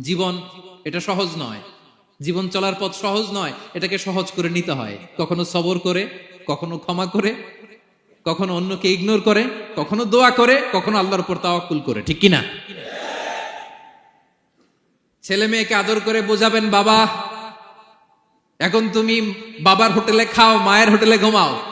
জীবন এটা সহজ নয়। জীবন চলার পথ সহজ নয়, এটাকে সহজ করে নিতে হয়। কখনো সবর করে, কখনো ক্ষমা করে, কখনো অন্যকে ইগনোর করে, কখনো দোয়া করে, কখনো আল্লাহর উপর তাওয়াক্কুল করে। ঠিক কিনা? ছেলে মেয়েকে আদর করে বোঝাবেন, বাবা, এখন তুমি বাবার হোটেলে খাও, মায়ের হোটেলে ঘুমাও।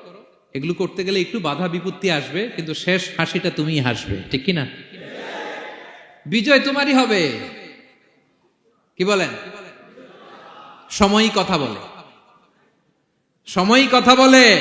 এগুলো করতে গেলে একটু বাধা বিপত্তি আসবে, কিন্তু শেষ হাসিটা তুমি হাসবে, ঠিক কিনা? বিজয় তোমারই হবে। কি বলেন? সময়ই কথা বলে। সময়ই কথা বলে।